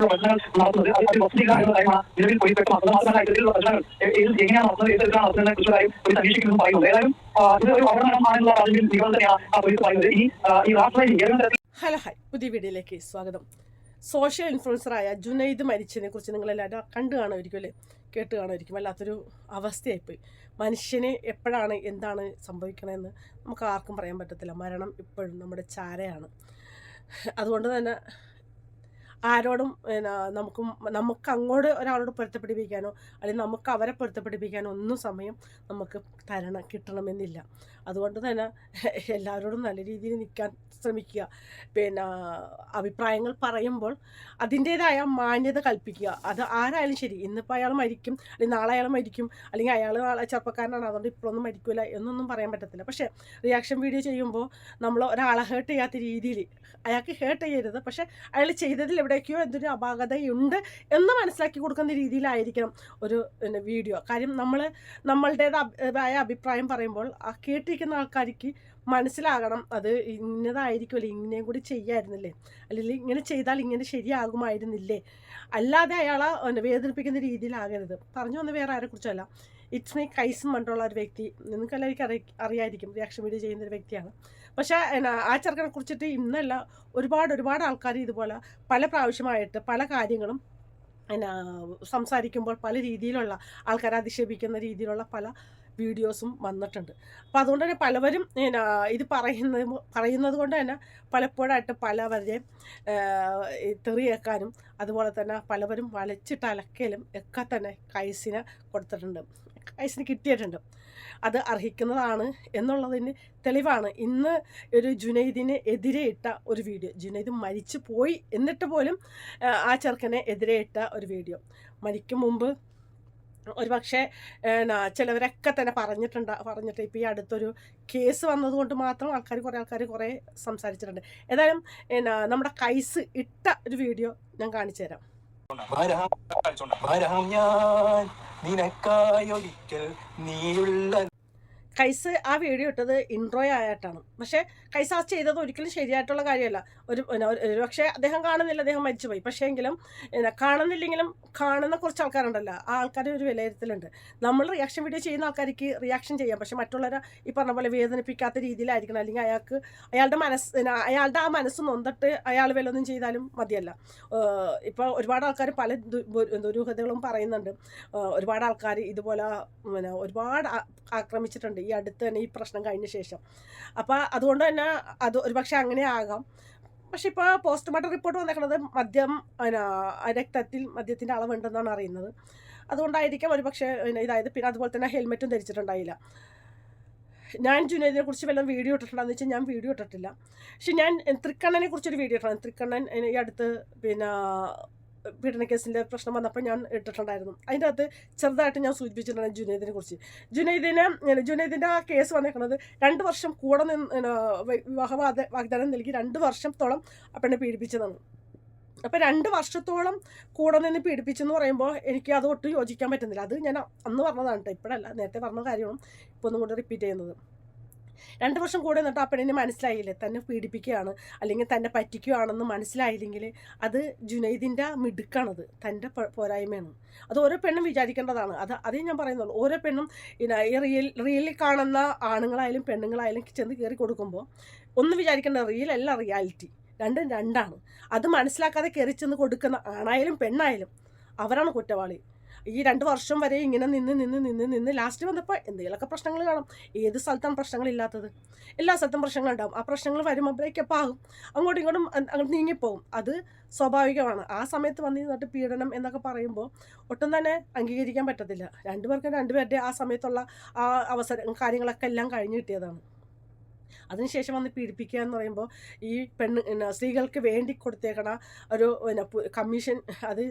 ഒരു ഈ ഈ ഹലോ ഹായ് പുതിയ വീഡിയോയിലേക്ക് സ്വാഗതം. സോഷ്യൽ ഇൻഫ്ലുവൻസറായ ജുനൈദ് മരിച്ചതിനെ കുറിച്ച് നിങ്ങൾ എല്ലാവരും കണ്ടു കാണുമായിരിക്കും അല്ലേ? കേട്ട് കാണുമായിരിക്കും. വല്ലാത്തൊരു അവസ്ഥയായിപ്പോയി. മനുഷ്യന് എപ്പോഴാണ് എന്താണ് സംഭവിക്കണമെന്ന് നമുക്ക് ആർക്കും പറയാൻ പറ്റത്തില്ല. മരണം ഇപ്പോഴും നമ്മുടെ ചാരയാണ്. അതുകൊണ്ട് തന്നെ ആരോടും നമുക്കും നമുക്ക് അങ്ങോട്ട് ഒരാളോട് പൊരുത്തപ്പെടിപ്പിക്കാനോ അല്ലെങ്കിൽ നമുക്ക് അവരെ പൊരുത്തപ്പെടിപ്പിക്കാനോ ഒന്നും സമയം നമുക്ക് തരണം കിട്ടണമെന്നില്ല. അതുകൊണ്ട് തന്നെ എല്ലാവരോടും നല്ല രീതിയിൽ നിൽക്കാൻ ശ്രമിക്കുക. പിന്നെ അഭിപ്രായങ്ങൾ പറയുമ്പോൾ അതിന്റേതായ മാന്യത കൽപ്പിക്കുക. അത് ആരായാലും ശരി ഇന്നിപ്പോൾ അയാൾ മരിക്കും അല്ലെങ്കിൽ നാളെ അയാൾ മരിക്കും അല്ലെങ്കിൽ അയാൾ നാളെ ചെറുപ്പക്കാരനാണ് അതുകൊണ്ട് ഇപ്പോഴൊന്നും മരിക്കില്ല എന്നൊന്നും പറയാൻ പറ്റത്തില്ല. പക്ഷേ റിയാക്ഷൻ വീഡിയോ ചെയ്യുമ്പോൾ നമ്മൾ ഒരാളെ ഹേർട്ട് ചെയ്യാത്ത രീതിയിൽ അയാൾക്ക് ഹേർട്ട് ചെയ്യരുത്. പക്ഷേ അയാൾ ചെയ്തതിൽ എവിടേക്കോ എന്തൊരു അപാകതയുണ്ട് എന്ന് മനസ്സിലാക്കി കൊടുക്കുന്ന രീതിയിലായിരിക്കണം ഒരു പിന്നെ വീഡിയോ. കാര്യം നമ്മൾ നമ്മളുടേതായ അഭിപ്രായം പറയുമ്പോൾ ആ കേട്ടിരിക്കുന്ന ആൾക്കാർക്ക് മനസ്സിലാകണം അത് ഇന്നതായിരിക്കുമല്ലേ ഇങ്ങനെയും കൂടി ചെയ്യായിരുന്നില്ലേ? അല്ലെങ്കിൽ ഇങ്ങനെ ചെയ്താൽ ഇങ്ങനെ ശരിയാകുമായിരുന്നില്ലേ? അല്ലാതെ അയാളെ വേദനിപ്പിക്കുന്ന രീതിയിലാകരുത്. പറഞ്ഞു വന്ന വേറെ ആരെക്കുറിച്ചല്ല ഇറ്റ്സ് മീ കൈസും മണ്ടുള്ള ഒരു വ്യക്തി. നിങ്ങൾക്ക് എല്ലാവർക്കും അറി അറിയായിരിക്കും റിയാക്ഷൻ വീഡിയോ ചെയ്യുന്ന ഒരു വ്യക്തിയാണ്. പക്ഷേ ആ ചെറുക്കനെ കുറിച്ചിട്ട് ഇന്നല്ല ഒരുപാട് ഒരുപാട് ആൾക്കാർ ഇതുപോലെ പല പ്രാവശ്യമായിട്ട് പല കാര്യങ്ങളും എന്നാ സംസാരിക്കുമ്പോൾ പല രീതിയിലുള്ള ആൾക്കാരെ അധിക്ഷേപിക്കുന്ന രീതിയിലുള്ള പല വീഡിയോസും വന്നിട്ടുണ്ട്. അപ്പോൾ അതുകൊണ്ട് തന്നെ പലവരും എന്നാ ഇത് പറയുന്നത് പറയുന്നത് കൊണ്ട് തന്നെ പലപ്പോഴായിട്ട് പലവരെയും തെറിയേക്കാനും അതുപോലെ തന്നെ പലവരും വലച്ചിട്ട് അലക്കലും ഒക്കെ തന്നെ കൈസിനെ കൊടുത്തിട്ടുണ്ട്. കൈസിന് കിട്ടിയിട്ടുണ്ട് അത് അർഹിക്കുന്നതാണ് എന്നുള്ളതിന് തെളിവാണ് ഇന്ന് ഒരു ജുനൈദിന് എതിരെ ഇട്ട ഒരു വീഡിയോ ജുനൈദ് മരിച്ചു പോയി എന്നിട്ട് പോലും ആ, ചെറുക്കനെ എതിരെ ഇട്ട ഒരു വീഡിയോ മരിക്കും മുമ്പ് ഒരുപക്ഷെ ചിലവരൊക്കെ തന്നെ പറഞ്ഞിട്ടുണ്ട് പറഞ്ഞിട്ട് ഇപ്പോൾ ഈ അടുത്തൊരു കേസ് വന്നതുകൊണ്ട് മാത്രം ആൾക്കാർ കുറേ ആൾക്കാർ കുറേ സംസാരിച്ചിട്ടുണ്ട് ഏതായാലും നമ്മുടെ കൈസ് ഇട്ട ഒരു വീഡിയോ ഞാൻ കാണിച്ചു തരാം നിനക്കായൊരിക്കൽ നീയുള്ള കൈസ് ആ വീഡിയോ ഇട്ടത് ഇൻട്രോ ആയിട്ടാണ്. പക്ഷേ കൈസ് ആ ചെയ്തത് ഒരിക്കലും ശരിയായിട്ടുള്ള കാര്യമല്ല. ഒരു ഒരു- പക്ഷേ അദ്ദേഹം കാണുന്നില്ല അദ്ദേഹം മരിച്ചുപോയി. പക്ഷേ എങ്കിലും കാണുന്നില്ലെങ്കിലും കാണുന്ന കുറച്ച് ആൾക്കാരുണ്ടല്ലോ. ആ ആൾക്കാരുടെ ഒരു വിലയിരുത്തലുണ്ട്. നമ്മൾ റിയാക്ഷൻ വീഡിയോ ചെയ്യുന്ന ആൾക്കാർക്ക് റിയാക്ഷൻ ചെയ്യാം. പക്ഷെ മറ്റുള്ളവരെ ഈ പറഞ്ഞ പോലെ വേദനിപ്പിക്കാത്ത രീതിയിലായിരിക്കണം. അല്ലെങ്കിൽ അയാൾക്ക് അയാളുടെ മനസ്സ് അയാളുടെ ആ മനസ്സ് നൊന്നിട്ട് അയാൾ വല്ലതൊന്നും ചെയ്താലും മതിയല്ല. ഇപ്പോൾ ഒരുപാട് ആൾക്കാർ പല ദുരൂഹതകളും പറയുന്നുണ്ട്. ഒരുപാട് ആൾക്കാർ ഇതുപോലെ പിന്നെ ഒരുപാട് ആക്രമിച്ചിട്ടുണ്ട്. ഈ അടുത്ത് തന്നെ ഈ പ്രശ്നം കഴിഞ്ഞ ശേഷം. അപ്പോൾ അതുകൊണ്ട് തന്നെ അത് ഒരുപക്ഷെ അങ്ങനെ ആകാം. പക്ഷെ ഇപ്പോൾ പോസ്റ്റ്മോർട്ടം റിപ്പോർട്ട് വന്നേക്കുന്നത് മദ്യം രക്തത്തിൽ മദ്യത്തിന്റെ അളവുണ്ടെന്നാണ് അറിയുന്നത്. അതുകൊണ്ടായിരിക്കാം ഒരുപക്ഷെ ഇതായത്. പിന്നെ അതുപോലെ തന്നെ ഹെൽമെറ്റും ധരിച്ചിട്ടുണ്ടായില്ല. ഞാൻ ജുനൈദിനെ കുറിച്ച് വല്ലതും വീഡിയോ ഇട്ടിട്ടുണ്ടെന്ന് വെച്ചാൽ ഞാൻ വീഡിയോ ഇട്ടിട്ടില്ല. പക്ഷെ ഞാൻ തൃക്കണ്ണനെ കുറിച്ചൊരു വീഡിയോ ഇട്ടാണ് തൃക്കണ്ണൻ ഈ അടുത്ത് പിന്നെ പീഡന കേസിന്റെ പ്രശ്നം വന്നപ്പോൾ ഞാൻ ഇട്ടിട്ടുണ്ടായിരുന്നു. അതിന്റെ അകത്ത് ചെറുതായിട്ട് ഞാൻ സൂചിപ്പിച്ചിട്ടുണ്ട് ജുനൈദിനെ കുറിച്ച്. ജുനൈദിനെ ജുനൈദിന്റെ ആ കേസ് വന്നേക്കുന്നത് രണ്ട് വർഷം കൂടെ നിന്ന് വിവാഹ വാഗ്ദാനം നൽകി രണ്ട് വർഷത്തോളം ആ പെണ്ണെ പീഡിപ്പിച്ചതാണ്. അപ്പോൾ രണ്ട് വർഷത്തോളം കൂടെ നിന്ന് പീഡിപ്പിച്ചെന്ന് പറയുമ്പോൾ എനിക്ക് അത് ഒട്ടും യോജിക്കാൻ പറ്റുന്നില്ല. അത് ഞാൻ അന്ന് പറഞ്ഞതാണ് കേട്ടോ ഇപ്പോഴല്ല. നേരത്തെ പറഞ്ഞ കാര്യമാണ് ഇപ്പോൾ ഒന്നും കൂടെ റിപ്പീറ്റ് ചെയ്യുന്നത്. രണ്ട് വർഷം കൂടെ നിന്നിട്ട് ആ പെണ്ണിനെ മനസ്സിലായില്ലേ? തന്നെ പീഡിപ്പിക്കുകയാണ് അല്ലെങ്കിൽ തന്നെ പറ്റിക്കുകയാണെന്ന് മനസ്സിലായില്ലെങ്കിൽ അത് ജുനൈദിന്റെ മിടുക്കാണത് തന്റെ പോരായ്മയാണ്. അത് ഓരോ പെണ്ണും വിചാരിക്കേണ്ടതാണ്. അത് അതേ ഞാൻ പറയുന്നുള്ളൂ. ഓരോ പെണ്ണും ഈ റിയൽ റിയലിൽ കാണുന്ന ആണുങ്ങളായാലും പെണ്ണുങ്ങളായാലും ചെന്ന് കയറി കൊടുക്കുമ്പോൾ ഒന്ന് വിചാരിക്കേണ്ട റിയൽ അല്ല റിയാലിറ്റി രണ്ടും രണ്ടാണ്. അത് മനസ്സിലാക്കാതെ കയറി ചെന്ന് കൊടുക്കുന്ന ആണായാലും പെണ്ണായാലും അവരാണ് കുറ്റവാളി. ഈ രണ്ട് വർഷം വരെ ഇങ്ങനെ നിന്ന് നിന്ന് നിന്ന് നിന്ന് ലാസ്റ്റ് വന്നപ്പോൾ എന്തെങ്കിലുമൊക്കെ പ്രശ്നങ്ങൾ കാണും. ഏത് സ്ഥലത്താണ് പ്രശ്നങ്ങളില്ലാത്തത് എല്ലാ സ്ഥലത്തും പ്രശ്നങ്ങൾ ഉണ്ടാവും. ആ പ്രശ്നങ്ങൾ വരുമ്പോഴേക്കപ്പം ആകും. അങ്ങോട്ടും ഇങ്ങോട്ടും അങ്ങോട്ട് നീങ്ങിപ്പോവും. അത് സ്വാഭാവികമാണ്. ആ സമയത്ത് വന്ന് നിന്നിട്ട് പീഡനം എന്നൊക്കെ പറയുമ്പോൾ ഒട്ടും തന്നെ അംഗീകരിക്കാൻ പറ്റത്തില്ല. രണ്ടുപേർക്കും രണ്ടുപേരുടെ ആ സമയത്തുള്ള ആ അവസരം കാര്യങ്ങളൊക്കെ എല്ലാം കഴിഞ്ഞ് കിട്ടിയതാണ്. അതിനുശേഷം വന്ന് പീഡിപ്പിക്കുക എന്ന് പറയുമ്പോൾ ഈ പെണ്ണ് സ്ത്രീകൾക്ക് വേണ്ടി കൊടുത്തേക്കണ ഒരു പിന്നെ കമ്മീഷൻ അത്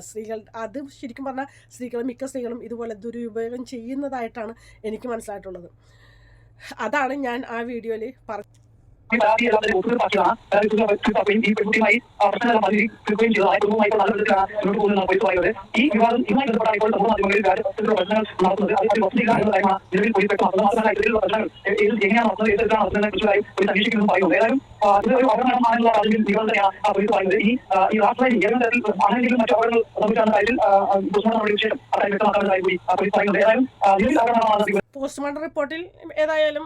സ്ത്രീകൾ അത് ശരിക്കും പറഞ്ഞാൽ സ്ത്രീകൾ മിക്ക സ്ത്രീകളും ഇതുപോലെ ദുരുപയോഗം ചെയ്യുന്നതായിട്ടാണ് എനിക്ക് മനസ്സിലായിട്ടുള്ളത്. അതാണ് ഞാൻ ആ വീഡിയോയിൽ പറ ഈ വിവാദം ഒരു ഈ ഈ തരത്തിൽ അപകടമാണ് പോസ്റ്റ്മോർട്ടം റിപ്പോർട്ടിൽ ഏതായാലും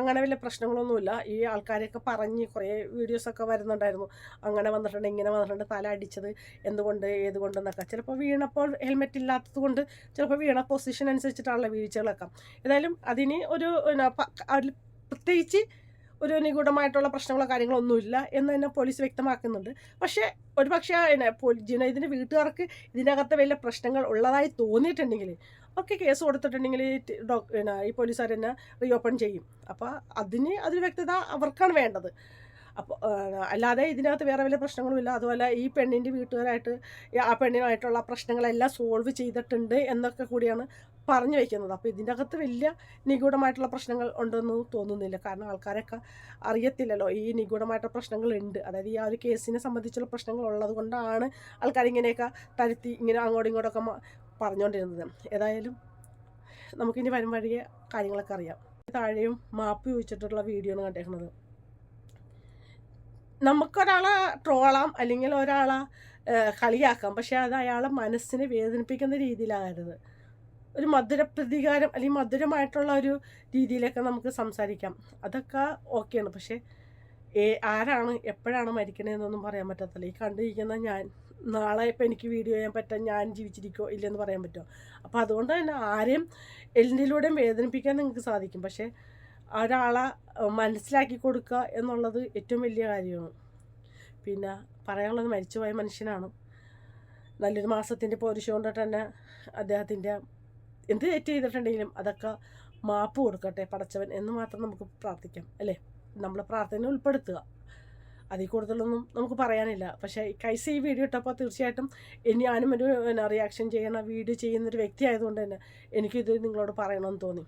അങ്ങനെ വലിയ പ്രശ്നങ്ങളൊന്നുമില്ല. ഈ ആൾക്കാരെയൊക്കെ പറഞ്ഞ് കുറേ വീഡിയോസൊക്കെ വരുന്നുണ്ടായിരുന്നു. അങ്ങനെ വന്നിട്ടുണ്ട് ഇങ്ങനെ വന്നിട്ടുണ്ട് തല അടിച്ചത് എന്തുകൊണ്ട് ഏതുകൊണ്ടെന്നൊക്കെ ചിലപ്പോൾ വീണപ്പോൾ ഹെൽമെറ്റ് ഇല്ലാത്തത് കൊണ്ട് ചിലപ്പോൾ വീണ പൊസിഷൻ അനുസരിച്ചിട്ടാണല്ലോ വീഴ്ചകളൊക്കെ. ഏതായാലും അതിന് ഒരു അതിൽ പ്രത്യേകിച്ച് ഒരു നിഗൂഢമായിട്ടുള്ള പ്രശ്നങ്ങളോ കാര്യങ്ങളോ ഒന്നുമില്ല എന്ന് തന്നെ പോലീസ് വ്യക്തമാക്കുന്നുണ്ട്. പക്ഷേ ഒരു പക്ഷേ ഇതിന്റെ വീട്ടുകാർക്ക് ഇതിനകത്ത് വലിയ പ്രശ്നങ്ങൾ ഉള്ളതായി തോന്നിയിട്ടുണ്ടെങ്കിൽ ഒക്കെ കേസ് കൊടുത്തിട്ടുണ്ടെങ്കിൽ ഈ ടി- ഡോക് പിന്നെ ഈ പോലീസുകാർ തന്നെ റീ ഓപ്പൺ ചെയ്യും. അപ്പോൾ അതിന് അതിന് വ്യക്തത അവർക്കാണ് വേണ്ടത്. അപ്പോൾ അല്ലാതെ ഇതിനകത്ത് വേറെ വലിയ പ്രശ്നങ്ങളുമില്ല അതുപോലെ ഈ പെണ്ണിന്റെ വീട്ടുകാരായിട്ട് ആ പെണ്ണിനായിട്ടുള്ള പ്രശ്നങ്ങളെല്ലാം സോൾവ് ചെയ്തിട്ടുണ്ട് എന്നൊക്കെ കൂടിയാണ് പറഞ്ഞു വയ്ക്കുന്നത് അപ്പോൾ ഇതിന്റെ അകത്ത് വലിയ നിഗൂഢമായിട്ടുള്ള പ്രശ്നങ്ങൾ ഉണ്ടെന്ന് തോന്നുന്നില്ല. കാരണം ആൾക്കാരൊക്കെ അറിയത്തില്ലല്ലോ. ഈ നിഗൂഢമായിട്ടുള്ള പ്രശ്നങ്ങളുണ്ട്. അതായത് ഈ ആ ഒരു കേസിനെ സംബന്ധിച്ചുള്ള പ്രശ്നങ്ങൾ ഉള്ളത് കൊണ്ടാണ് ആൾക്കാരിങ്ങനെയൊക്കെ തരുത്തി ഇങ്ങനെ അങ്ങോട്ടും ഇങ്ങോട്ടൊക്കെ പറഞ്ഞുകൊണ്ടിരുന്നത് ഏതായാലും നമുക്കിനി വരും വഴിയെ കാര്യങ്ങളൊക്കെ അറിയാം. താഴെയും മാപ്പ് ചോദിച്ചിട്ടുള്ള വീഡിയോ ആണ് കണ്ടേക്കുന്നത്. നമുക്കൊരാളെ ട്രോളാം അല്ലെങ്കിൽ ഒരാളെ കളിയാക്കാം. പക്ഷേ അത് അയാളെ മനസ്സിനെ വേദനിപ്പിക്കുന്ന രീതിയിലാകരുത്. ഒരു മധുര പ്രതികാരം അല്ലെങ്കിൽ മധുരമായിട്ടുള്ള ഒരു രീതിയിലൊക്കെ നമുക്ക് സംസാരിക്കാം. അതൊക്കെ ഓക്കെയാണ്. പക്ഷേ ഏ ആരാണ് എപ്പോഴാണ് മരിക്കണതെന്നൊന്നും പറയാൻ പറ്റത്തില്ല. ഈ കണ്ടിരിക്കുന്ന ഞാൻ നാളെ ഇപ്പം എനിക്ക് വീഡിയോ ചെയ്യാൻ പറ്റാൻ ഞാൻ ജീവിച്ചിരിക്കോ ഇല്ലെന്ന് പറയാൻ പറ്റുമോ? അപ്പോൾ അതുകൊണ്ട് തന്നെ ആരെയും എന്തിലൂടെയും വേദനിപ്പിക്കാൻ നിങ്ങൾക്ക് സാധിക്കും. പക്ഷേ ഒരാളെ മനസ്സിലാക്കി കൊടുക്കുക എന്നുള്ളത് ഏറ്റവും വലിയ കാര്യമാണ്. പിന്നെ പറയാനുള്ളത് മരിച്ചുപോയ മനുഷ്യനാണ്. നല്ലൊരു മാസത്തിന്റെ പോരിശ കൊണ്ടിട്ട് തന്നെ അദ്ദേഹത്തിന്റെ എന്ത് തെറ്റ് ചെയ്തിട്ടുണ്ടെങ്കിലും അതൊക്കെ മാപ്പ് കൊടുക്കട്ടെ പടച്ചവൻ എന്ന് മാത്രം നമുക്ക് പ്രാർത്ഥിക്കാം അല്ലേ? നമ്മളെ പ്രാർത്ഥന ഉൾപ്പെടുത്തുക. അതിൽ കൂടുതലൊന്നും നമുക്ക് പറയാനില്ല. പക്ഷേ കൈസ ഈ വീഡിയോ ഇട്ടപ്പോൾ തീർച്ചയായിട്ടും ഇനി ഞാനും ഒരു റിയാക്ഷൻ ചെയ്യണ വീഡിയോ ചെയ്യുന്നൊരു വ്യക്തി ആയതുകൊണ്ട് തന്നെ എനിക്കിത് നിങ്ങളോട് പറയണമെന്ന് തോന്നി.